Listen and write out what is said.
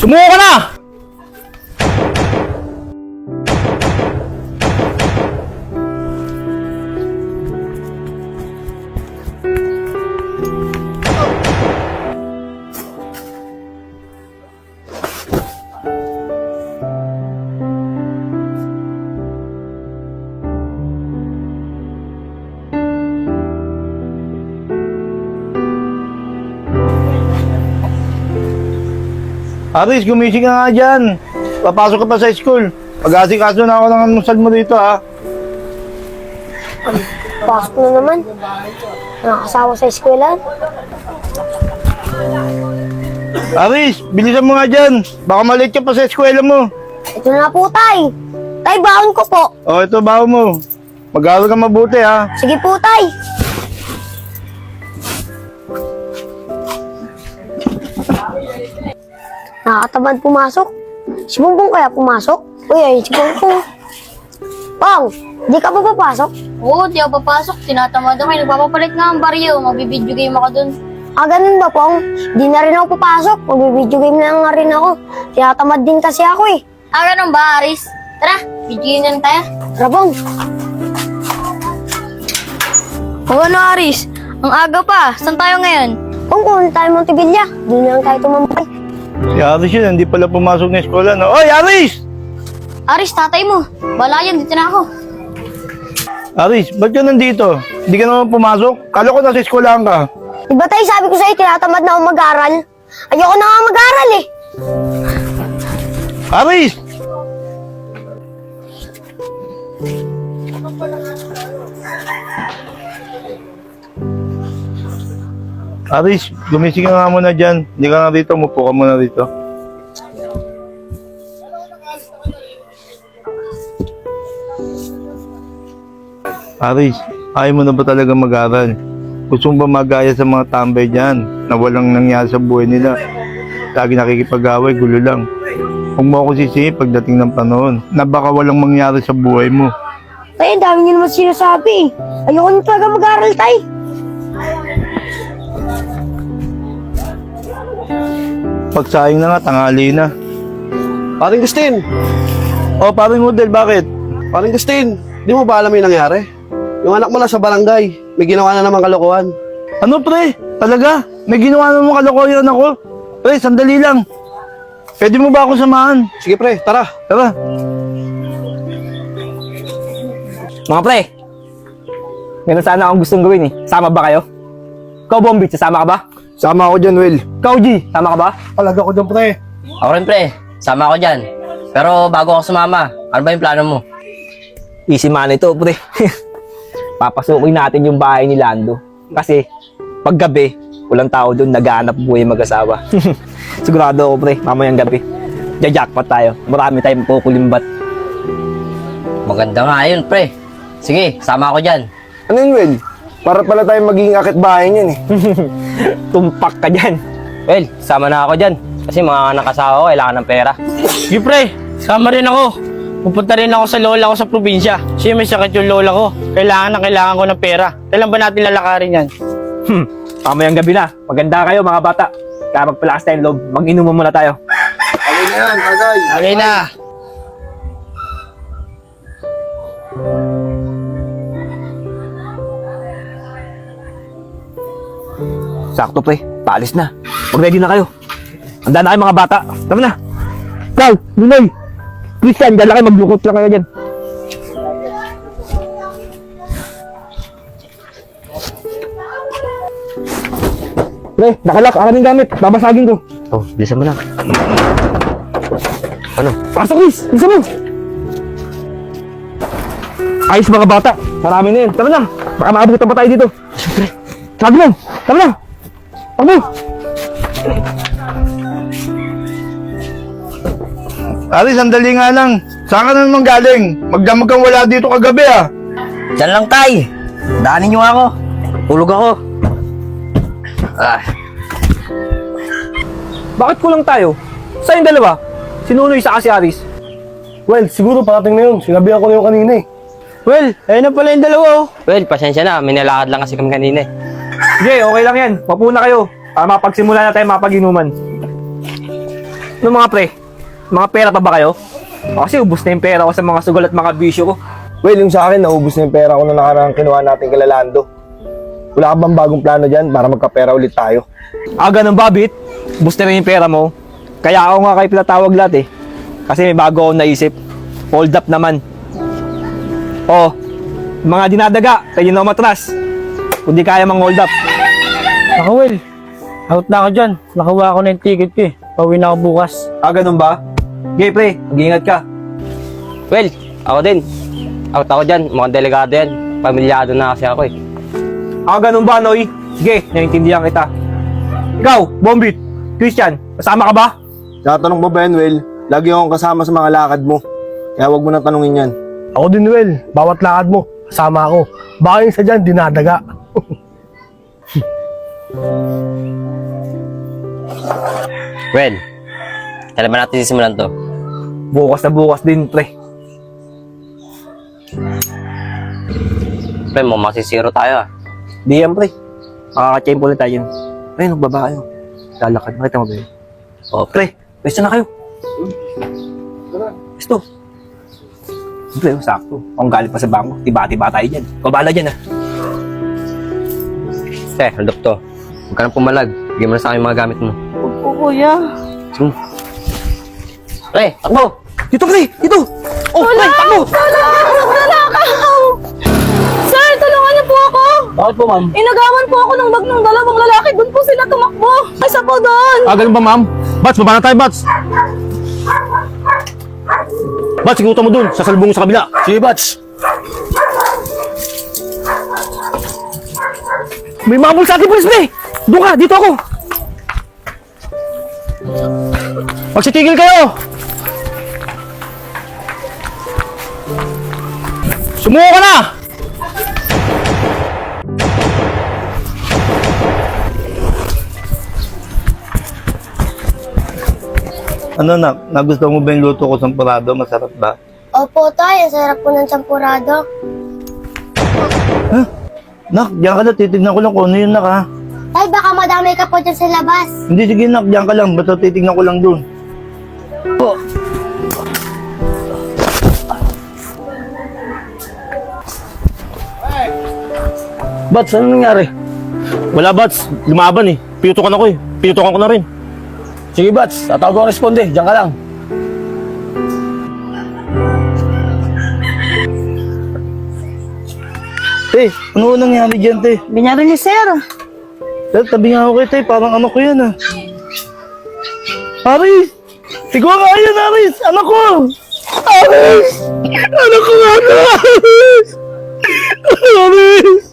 Sumuko Aris, gumising ka nga dyan. Papasok ka pa sa school. Pag-asikaso na ako ng anusal mo dito, ha? Pasok na naman. Nakakasawa sa eskwela. Aris, bilisan mo nga dyan. Baka malate ka pa sa eskwela mo. Ito na po, tay. Tay, baon ko po. O, ito, baho mo. Mag-aaral ka mabuti, ha? Sige po, tay. Nakakatamad pumasok. Si Bongbong kaya pumasok? Uy, ay, si Bongbong. Pong, di ka pa papasok? Oo, di ako papasok. Tinatamad ako. Nagpapapalit nga ang baryo. Magbibideo game ako dun. Ah, ganun ba, Pong? Di na rin ako papasok. Magbibideo game na nga rin ako. Tinatamad din kasi ako eh. Ah, ganun ba, Aris? Tara, video game na tayo. Tara, Pong. Oo, ano, Aris? Ang aga pa. Saan tayo ngayon? Pong, kung tayo Montevilla, na lang tayo tumambay. Si Aris yun, hindi pala pumasok ng eskwela, no? Oy, Aris! Aris, tatay mo. Bala yan, dito na ako. Aris, ba't ka nandito? Hindi ka naman pumasok? Kala ko nasa eskwelahan ka. Di ba tayo sabi ko sa'yo, tinatamad na ako mag-aral? Ayoko na nga mag-aral eh. Aris! Aris, gumising ka nga muna dyan. Hindi ka nga dito, umupo ka muna dito. Aris, ayaw mo na ba talaga mag-aral? Gusto mo ba magaya sa mga tambay dyan na walang nangyari sa buhay nila? Lagi nakikipag-away, gulo lang. Huwag mo ako sisihin pagdating ng panahon na baka walang mangyari sa buhay mo. Tay, ang dami niyo naman sinasabi. Ayoko na talaga mag-aral, tay. Pagsayang na nga, tanghali na. Paring Gustin, O, paring model, bakit? paring Gustin, di mo ba alam yung nangyari? Yung anak mo na sa barangay, may ginawa na naman kalokohan. Ano, pre? Talaga? May ginawa na mo kalokohan ako? Pre, sandali lang. Pwede mo ba ako samahan? Sige pre, tara. Tara. Mga pre, meron sana akong gustong gawin eh. Sama ba kayo? Ikaw, Bombit, sasama ka ba? Sama ako dyan, Will. Ikaw, G, sama ka ba? Talaga ko dyan, pre. Ako rin pre, sama ako dyan. Pero bago ako sumama, ano ba yung plano mo? Easy man ito, pre. Papasukin natin yung bahay ni Lando. Kasi, paggabi, walang tao doon naghahanap buhay mag-asawa. Sigurado ako, pre, mamayang gabi. Jajackpot tayo. Marami tayong kukulimbat. Maganda nga yun pre. Sige, sama ako dyan. Ano yun, Will? Para pala tayo magiging akit bahay niyan eh. Tumpak ka dyan. Well, sama na ako dyan. Kasi mga nakasawa ko, kailangan ng pera. Sige pre, sama rin ako. Pupunta rin ako sa lola ko sa probinsya. Kasi may sakit yung lola ko. Kailangan na kailangan ko ng pera. Kailan ba natin lalakarin yan? Hmm, mamayang gabi na. Maganda kayo, mga bata. Kaya magpalakas tayong loob. Mag-inuman muna tayo. Okay na yan, tagay. Okay na. Sakto pre, paalis na. Mag-ready na kayo. Handa na kayo mga bata. Tama na. Ikaw, Nunoy. Christian, dyan lang kayo. Maglukot lang kayo dyan. Pre, nakalak. Ang aming gamit. Babasagin ko. Oh, bilisan mo na. Ano? Pasok, Chris. Bisa mo. Ayos mga bata. Marami na yun. Tama na. Baka maabutan pa tayo dito. Sabi mo. Tama na. Takbo. Aris, sandali nga lang. Saan ka na naman galing? Magdamag kang wala dito kagabi, ah. Dyan lang tay. Daanin nyo ako. Tulog ako. Ah, Bakit kulang tayo? Sa yung dalawa? Sinunoy sa kasi Aris. Well, siguro parating na yun. Sinabihan ko na yung kanina eh. Well, ayun na pala yung dalawa oh. well, pasensya na. May nalakad lang kasi kami kanina eh. Sige, okay lang yan. Mapuna kayo. Para mapagsimula na tayo mapag-inuman. Ano mga pre? Mga pera pa ba kayo? O, Kasi ubus na yung pera ko sa mga sugal at mga bisyo ko. Well, yung sa akin, naubos na yung pera ko na nakarang kinuha natin kay Lalando. Wala ka bang bagong plano dyan para magkapera ulit tayo? Ah, ganun ba, Bit? Ubus na rin yung pera mo. Kaya ako nga kayo pinatawag lahat eh. Kasi may bago akong naisip. Hold up naman. Oh, mga dinadaga, kayo na umatras. Kung di kaya mang hold up. Ako, Will. Out na ako dyan. Nakuha ako na yung ticket ko eh. Pauwi na ako bukas. Ah, ganun ba? Okay, pre. Mag-ingat ka. Well, ako din. Out ako dyan, mga delegado yan. Pamilyado na kasi ako eh. Ah, ganun ba, Noy? Sige, naiintindihan kita. Ikaw, Bombit, Christian, kasama ka ba? Tatanong mo ba yan, Well? Lagi akong kasama sa mga lakad mo. Kaya wag mo na tanungin yan. Ako din, Well. Bawat lakad mo, kasama ako. Baka yung sa dyan, dinadaga. Well, kailan ba natin sisimulan to? Bukas na bukas din, pre. Pre, mo masisiro tayo ah. Di yan, pre. Makaka-champ ulit tayo. Pre, nagbaba kayo. Lalakad, makita mo ba yun? Oh, pre, pwesto na kayo. Pwesto. Pre, sakto. Kung galing pa sa bangko, tiba-tiba tayo dyan. Kabala dyan, ah. Te, hold up to. Huwag ka nang pumalag. Bigyan mo na sa akin yung mga gamit mo. Opo, kuya. Sige. Pre, takbo! Dito, pre! Dito! Oh, pre, takbo! Sir, tulungan niyo po ako. Bakit po, ma'am? Inagawan po ako ng bag ng dalawang lalaki. Doon po sila tumakbo. Isa po doon. Ah, ganun ba, ma'am? Bats, baba na tayo, Bats! Bats, ikutan mo dun. Sasalubong mo sa kabila. Sige, Bats. May mabul sa ating pulis, pre! Doon ka, dito ako! Magsitigil kayo! Sumuko ka na! Ano na, nagustuhan mo ba yung luto ko sa parado? Masarap ba? Opo, tay. Ang sarap po ng champurado. Nak, diyan ka na, titignan ko lang kung ano yun, nak, ha? Tay, baka madamay ka po dyan sa labas. Hindi, sige, nak, diyan ka lang. Basta titignan ko lang dun. Bats, ano nangyari? Wala, Bats. Lumaban eh. Pinutukan ako eh. Pinutukan ko na rin. Sige, Bats. Tatawag ko ang responde. Diyan ka lang. Te, ano nangyari dyan, te? Binyari ni sir. Te, tabi nga ako kayo, te. Parang ano ko yan, ha? Aris! Ikaw nga yan, Aris! Anak ko! Aris! Anak ko nga! Aris! Aris!